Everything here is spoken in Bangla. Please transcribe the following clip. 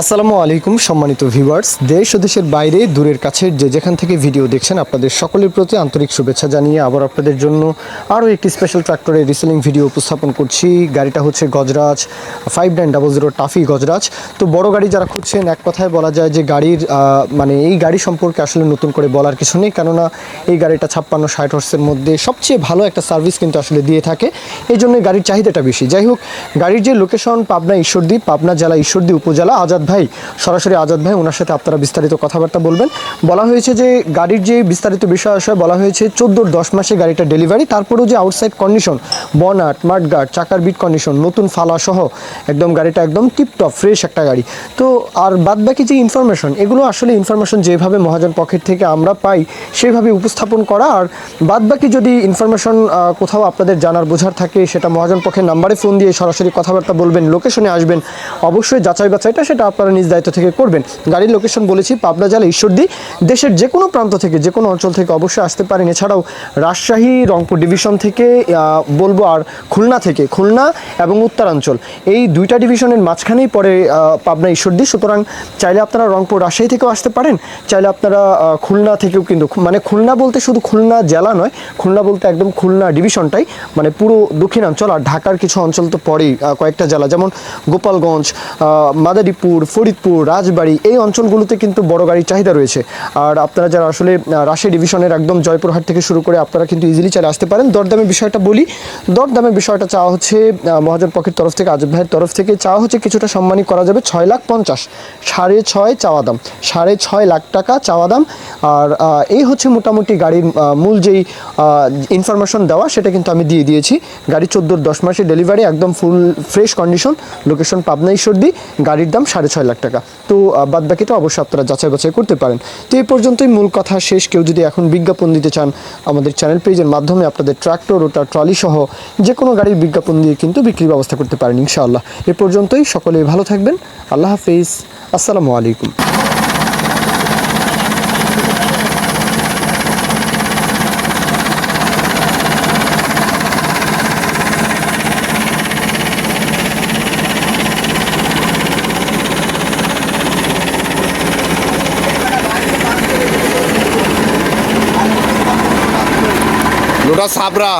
আসসালামু আলাইকুম, সম্মানিত ভিউয়ার্স। দেশ ও দেশের বাইরে, দূরের কাছের যে যেখান থেকে ভিডিও দেখছেন, আপনাদের সকলের প্রতি আন্তরিক শুভেচ্ছা জানিয়ে আবার আপনাদের জন্য আরও একটি স্পেশাল ট্রাক্টরের রিসেলিং ভিডিও উপস্থাপন করছি। গাড়িটা হচ্ছে Gajraj five nine double zero toffee Gajraj. তো বড় গাড়ি যারা খুঁজছেন, এক কথায় বলা যায় যে গাড়ির মানে এই গাড়ি সম্পর্কে আসলে নতুন করে বলার কিছু নেই। কেননা এই গাড়িটা ছাপ্পান্ন ষাট হর্সের মধ্যে সবচেয়ে ভালো একটা সার্ভিস কিন্তু আসলে দিয়ে থাকে। এই জন্য গাড়ির চাহিদাটা বেশি। যাই হোক, গাড়ির যে লোকেশন পাবনা ঈশ্বরদী, পাবনা জেলা ঈশ্বরদী উপজেলা, আজাদ ভাই, সরাসরি আজাদ ভাই, ওনার সাথে আপনারা বিস্তারিত কথাবার্তা বলবেন। বলা হয়েছে যে গাড়ির যে বিস্তারিত বিষয় আসলে বলা হয়েছে চোদ্দোর দশ মাসে গাড়িটা ডেলিভারি তারপরেও যে আউটসাইড কন্ডিশন বনাট মাঠগার্ড চাকার বিট কন্ডিশন নতুন ফালা সহ একদম গাড়িটা একদম টিপটপ ফ্রেশ একটা গাড়ি। তো আর বাদবাকি যে ইনফরমেশন এগুলো আসলে ইনফরমেশন যেভাবে মহাজন পকেট থেকে আমরা পাই, সেভাবে উপস্থাপন করা। আর বাদবাকি যদি ইনফরমেশন কোথাও আপনাদের জানার বোঝার থাকে সেটা মহাজন পক্ষের নাম্বারে ফোন দিয়ে সরাসরি কথাবার্তা বলবেন, লোকেশনে আসবেন, অবশ্যই যাচাই বাছাইটা সেটা আপনারা নিজ দায়িত্ব থেকে করবেন। গাড়ির লোকেশন বলেছি, পাবনা জেলা ঈশ্বরদী, দেশের যে কোনো প্রান্ত থেকে, যে কোনো অঞ্চল থেকে অবশ্যই আসতে পারেন। এছাড়াও রাজশাহী, রংপুর ডিভিশন থেকে বলব আর খুলনা থেকে, খুলনা এবং উত্তরাঞ্চল, এই দুইটা ডিভিশনের মাঝখানেই পড়ে পাবনা ঈশ্বরদী। সুতরাং চাইলে আপনারা রংপুর, রাজশাহী থেকেও আসতে পারেন, চাইলে আপনারা খুলনা থেকেও কিন্তু মানে খুলনা বলতে শুধু খুলনা জেলা নয়, খুলনা বলতে একদম খুলনা ডিভিশনটাই মানে পুরো দক্ষিণাঞ্চল আর ঢাকার কিছু অঞ্চল তো পরেই কয়েকটা জেলা, যেমন গোপালগঞ্জ মাদারীপুর, ফরিদপুর, রাজবাড়ি, এই অঞ্চলগুলোতে কিন্তু বড় গাড়ির চাহিদা রয়েছে। আর আপনারা যারা আসলে রাজশাহী ডিভিশনের একদম জয়পুরহাট থেকে শুরু করে আপনারা কিন্তু ইজিলি চলে আসতে পারেন। দরদামের বিষয়টা বলি, দরদামের বিষয়টা চাওয়া হচ্ছে মহাজন পক্ষের তরফ থেকে আজব ভাইয়ের তরফ থেকে, চাওয়া হচ্ছে কিছুটা সম্মানী করা যাবে, ছয় লাখ পঞ্চাশ, সাড়ে ছয় চাওয়া দাম, সাড়ে ছয় লাখ টাকা চাওয়া দাম। আর এই হচ্ছে মোটামুটি গাড়ির মূল যেই ইনফরমেশন দেওয়া, সেটা কিন্তু আমি দিয়ে দিয়েছি। গাড়ি চোদ্দোর দশ মাসে ডেলিভারি একদম full fresh condition location Pabna Ishwardi, গাড়ির দাম সাড়ে ছয় লাখ টাকা। তো বাদ বাকিটা অবশ্যই আপনারা যাচাই বাছাই করতে পারেন। তো এই পর্যন্তই মূল কথা শেষ। কেউ যদি এখন বিজ্ঞাপন দিতে চান, আমাদের চ্যানেল পেজের মাধ্যমে আপনাদের ট্রাক্টর ওটা ট্রলি সহ যে কোনো গাড়ির বিজ্ঞাপন দিয়ে কিন্তু বিক্রির ব্যবস্থা করতে পারেন, ইনশাআল্লাহ। এ পর্যন্তই। সকলে ভালো থাকবেন। আল্লাহ হাফিজ। আসসালামু আলাইকুম। লোটা সাবরা।